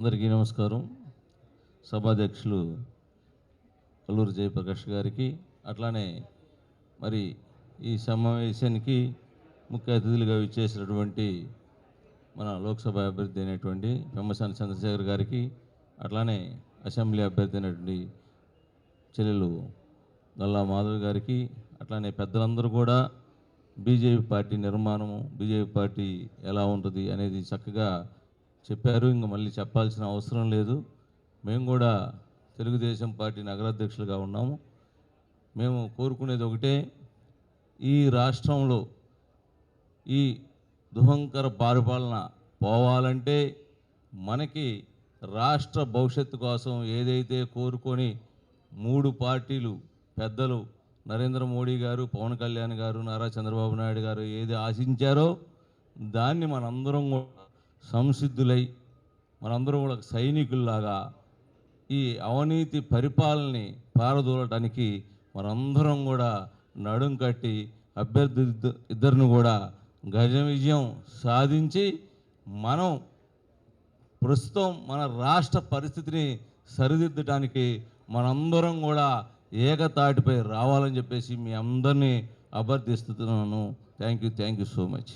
అందరికీ నమస్కారం. సభాధ్యక్షులు కల్లూరు జయప్రకాష్ గారికి అట్లానే మరి ఈ సమావేశానికి ముఖ్య అతిథులుగా విచ్చేసినటువంటి మన లోక్సభ అభ్యర్థి అయినటువంటి పెమ్మసాని చంద్రశేఖర్ గారికి అట్లానే అసెంబ్లీ అభ్యర్థి అయినటువంటి చెల్లెలు గల్లా మాధవ్ గారికి అట్లానే పెద్దలందరూ కూడా బీజేపీ పార్టీ నిర్మాణము బీజేపీ పార్టీ ఎలా ఉంటుంది అనేది చక్కగా చెప్పారు ఇంక మళ్ళీ చెప్పాల్సిన అవసరం లేదు. మేము కూడా తెలుగుదేశం పార్టీ నగరాధ్యక్షులుగా ఉన్నాము. మేము కోరుకునేది ఒకటే ఈ రాష్ట్రంలో ఈ దుహంకర పరిపాలన పోవాలంటే మనకి రాష్ట్ర భవిష్యత్తు కోసం ఏదైతే కోరుకొని మూడు పార్టీలు పెద్దలు నరేంద్ర మోడీ గారు పవన్ కళ్యాణ్ గారు నారా చంద్రబాబు నాయుడు గారు ఏది ఆశించారో దాన్ని మనందరం కూడా సంసిద్ధులై మనందరూ కూడా సైనికుల్లాగా ఈ అవినీతి పరిపాలనని పారదోలటానికి మనందరం కూడా నడుం కట్టి అభ్యర్థి ఇద్దరిని కూడా గజ విజయం సాధించి మనం ప్రస్తుతం మన రాష్ట్ర పరిస్థితిని సరిదిద్దడానికి మనందరం కూడా ఏకతాటిపై రావాలని చెప్పేసి మీ అందరినీ అభ్యర్థిస్తున్నాను. Thank you thank you so much.